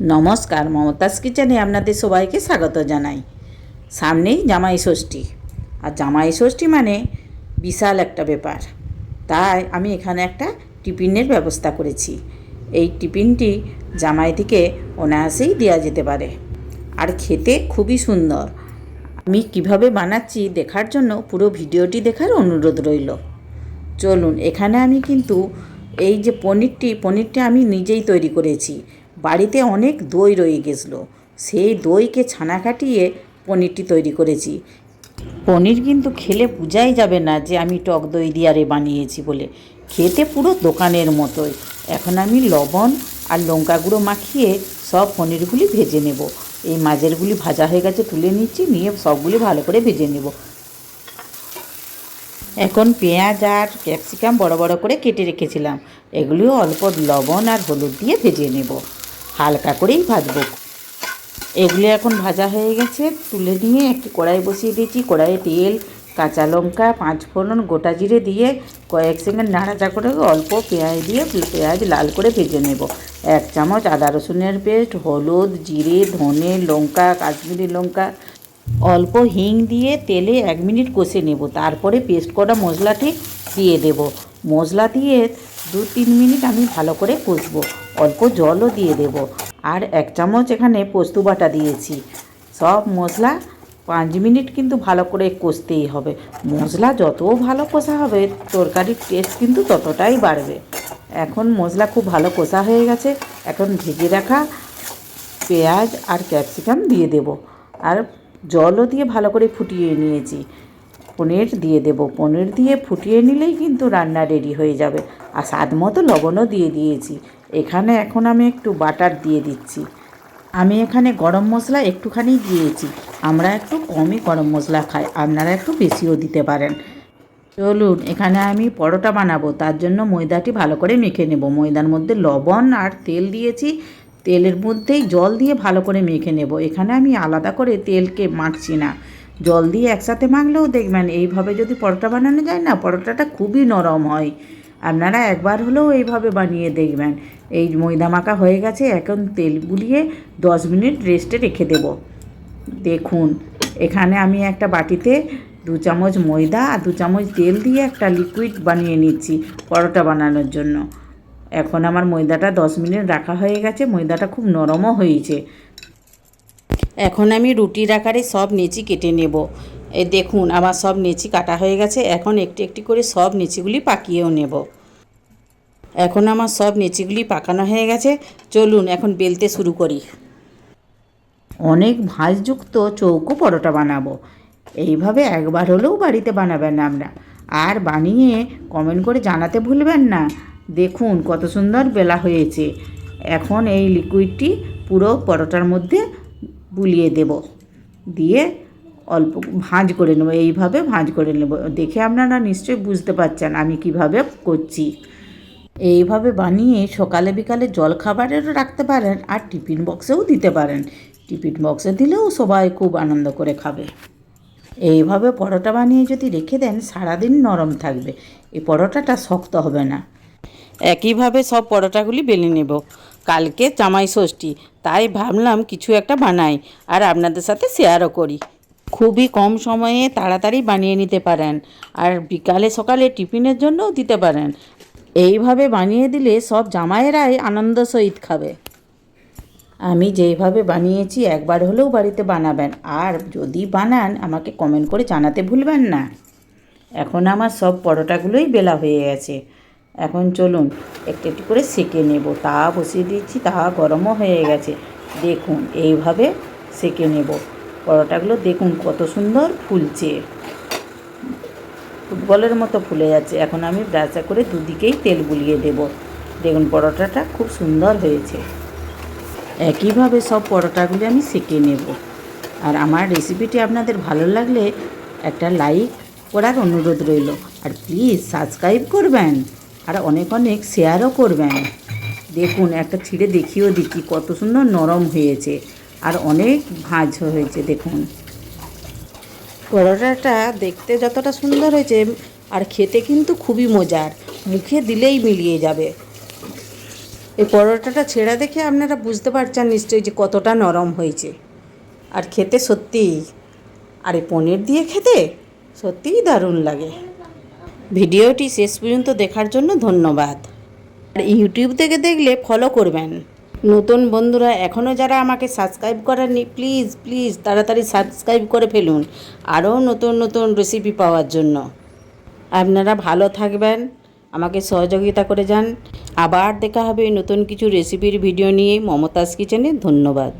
নমস্কার, মমতাজ কিচেনে আপনাদের সবাইকে স্বাগত জানাই। সামনেই জামাই ষষ্ঠী। আর জামাই ষষ্ঠী মানে বিশাল একটা ব্যাপার। তাই আমি এখানে একটা টিফিনের ব্যবস্থা করেছি। এই টিফিনটি জামাইদিকে অনায়াসেই দেওয়া যেতে পারে। আর খেতে খুবই সুন্দর। আমি কীভাবে বানাচ্ছি দেখার জন্য পুরো ভিডিওটি দেখার অনুরোধ রইল। চলুন, এখানে আমি কিন্তু এই যে পনিরটি পনিরটি আমি নিজেই তৈরি করেছি। বাড়িতে অনেক দই রয়ে গেছিল। সেই দইকে ছানা কাটিয়ে পনিরটি তৈরি করেছি। পনির কিন্তু খেলে বোঝাই যাবে না যে আমি টক দই দিয়ে আরে বানিয়েছি বলে। খেতে পুরো দোকানের মতোই। এখন আমি লবণ আর লঙ্কা গুঁড়ো মাখিয়ে সব পনিরগুলি ভেজে নেব। এই মাঝেরগুলি ভাজা হয়ে গেছে তুলে নিচ্ছি, নিয়ে সবগুলি ভালো করে ভেজে নেব। এখন পেঁয়াজ আর ক্যাপসিকাম বড় বড় করে কেটে রেখেছিলাম। এগুলিও অল্প লবণ আর হলুদ দিয়ে ভেজে নেব। হালকা করেই ভাজবো। এগুলি এখন ভাজা হয়ে গেছে। তুলে নিয়ে একটি কড়াই বসিয়ে দিয়েছি। কড়াইয়ে তেল, কাঁচা লঙ্কা, পাঁচ ফোড়ন, গোটা জিরে দিয়ে কয়েক সেকেন্ড নাড়াচা করে অল্প পেঁয়াজ দিয়ে পেঁয়াজ লাল করে ভেজে নেব। এক চামচ আদা রসুনের পেস্ট, হলুদ, জিরে, ধনে লঙ্কা, কাশ্মীরি লঙ্কা। অল্প হিং দিয়ে তেলে এক মিনিট কষে নেব। তারপরে পেস্ট করা মশলাটি দিয়ে দেব। মশলা দিয়ে দু তিন মিনিট আমি ভালো করে কষবো। অল্প জলও দিয়ে দেব। আর এক চামচ এখানে পোস্ত বাটা দিয়েছি। সব মশলা পাঁচ মিনিট কিন্তু ভালো করে কষতেই হবে। মশলা যত ভালো কষা হবে, তরকারির টেস্ট কিন্তু ততটাই বাড়বে। এখন মশলা খুব ভালো কষা হয়ে গেছে। এখন ভেজে রাখা পেঁয়াজ আর ক্যাপসিকাম দিয়ে দেব। আর জলও দিয়ে ভালো করে ফুটিয়ে নিয়েছি। পনির দিয়ে দেব। পনির দিয়ে ফুটিয়ে নিলেই কিন্তু রান্না রেডি হয়ে যাবে। আর স্বাদ মতো লবণও দিয়ে দিয়েছি। এখানে এখন আমি একটু বাটার দিয়ে দিচ্ছি। আমি এখানে গরম মশলা একটুখানি দিয়েছি। আমরা একটু কমই গরম মশলা খাই, আপনারা একটু বেশিও দিতে পারেন। চলুন, এখানে আমি পরোটা বানাবো, তার জন্য ময়দাটি ভালো করে মেখে নেব। ময়দার মধ্যে লবণ আর তেল দিয়েছি, তেলের মধ্যেই জল দিয়ে ভালো করে মেখে নেব। এখানে আমি আলাদা করে তেলকে মাখছি না। জল দিয়ে একসাথে মাখলেও দেখবেন, এইভাবে যদি পরোটা বানানো যায় না, পরোটাটা খুবই নরম হয়। আপনারা একবার হলেও এইভাবে বানিয়ে দেখবেন। এই ময়দা মাখা হয়ে গেছে, এখন তেল বুলিয়ে দশ মিনিট রেস্টে রেখে দেব। দেখুন, এখানে আমি একটা বাটিতে দু চামচ ময়দা আর দু চামচ তেল দিয়ে একটা লিকুইড বানিয়ে নিচ্ছি পরোটা বানানোর জন্য। এখন আমার ময়দাটা দশ মিনিট রাখা হয়ে গেছে, ময়দাটা খুব নরমও হয়েছে। এখন আমি রুটির আকারে সব নেচি কেটে নেব। এ দেখুন, আমার সব নেচি কাটা হয়ে গেছে, এখন একটি একটি করে সব নেচিগুলি পাকিয়েও নেব। এখন আমার সব নেচিগুলি পাকানো হয়ে গেছে। চলুন, এখন বেলতে শুরু করি। অনেক ভাঁজযুক্ত চৌকো পরোটা বানাবো। এইভাবে একবার হলেও বাড়িতে বানাবেন আমরা। আর বানিয়ে কমেন্ট করে জানাতে ভুলবেন না। দেখুন কত সুন্দর বেলা হয়েছে। এখন এই লিকুইডটি পুরো পরোটার মধ্যে বুলিয়ে দেব। দিয়ে অল্প ভাঁজ করে নেব। এইভাবে ভাঁজ করে নেব। দেখে আপনারা নিশ্চয়ই বুঝতে পারছেন আমি কীভাবে করছি। এইভাবে বানিয়ে সকালে বিকালে জল খাবারেরও রাখতে পারেন আর টিফিন বক্সেও দিতে পারেন। টিফিন বক্সে দিলেও সবাই খুব আনন্দ করে খাবে। এইভাবে পরোটা বানিয়ে যদি রেখে দেন, সারাদিন নরম থাকবে। এই পরোটাটা শক্ত হবে না। একইভাবে সব পরোটাগুলি বেলে নেব। কালকে জামাই ষষ্ঠী, তাই ভাবলাম কিছু একটা বানাই আর আপনাদের সাথে শেয়ারও করি। খুবই কম সময়ে তাড়াতাড়ি বানিয়ে নিতে পারেন আর বিকালে সকালে টিফিনের জন্যও দিতে পারেন। এইভাবে বানিয়ে দিলে সব জামাইয়েরাই আনন্দ সহিত খাবে। আমি যেইভাবে বানিয়েছি, একবার হলেও বাড়িতে বানাবেন। আর যদি বানান, আমাকে কমেন্ট করে জানাতে ভুলবেন না। এখন আমার সব পরোটাগুলোই বেলা হয়ে গেছে। এখন চলুন, একটু একটু করে সেকে নেব। তা বসিয়ে দিচ্ছি তা গরমও হয়ে গেছে। দেখুন, এইভাবে সেকে নেব। পরোটাগুলো দেখুন কত সুন্দর ফুলছে। ফুটবলের মতো ফুলে যাচ্ছে। এখন আমি ব্রাশা করে দুদিকেই তেল বুলিয়ে দেব। দেখুন, পরোটাটা খুব সুন্দর হয়েছে। একইভাবে সব পরোটাগুলি আমি সেঁকে নেব। আর আমার রেসিপিটি আপনাদের ভালো লাগলে একটা লাইক করার অনুরোধ রইল। আর প্লিজ সাবস্ক্রাইব করবেন আর অনেক অনেক শেয়ারও করবেন। দেখুন, একটা ছিঁড়ে দেখিয়েও দিচ্ছি কত সুন্দর নরম হয়েছে। আর অনেক ভাঁজ হয়েছে, দেখুন। পরোটাটা দেখতে যতটা সুন্দর হয়েছে, আর খেতে কিন্তু খুবই মজার। মুখে দিলেই মিলিয়ে যাবে। এই পরোটাটা ছেঁড়া দেখে আপনারা বুঝতে পারছেন নিশ্চয়ই যে কতটা নরম হয়েছে। আর খেতে সত্যিই, আর এই পনির দিয়ে খেতে সত্যিই দারুণ লাগে। ভিডিওটি শেষ পর্যন্ত দেখার জন্য ধন্যবাদ। আর ইউটিউব থেকে দেখলে ফলো করবেন। নতুন বন্ধুরা এখনও যারা আমাকে সাবস্ক্রাইব করেননি প্লিজ প্লিজ তাড়াতাড়ি সাবস্ক্রাইব করে ফেলুন। আরও নতুন নতুন রেসিপি পাওয়ার জন্য। আপনারা ভালো থাকবেন, আমাকে সহযোগিতা করে যান। আবার দেখা হবে নতুন কিছু রেসিপির ভিডিও নিয়ে, মমতাজ কিচেনে ধন্যবাদ।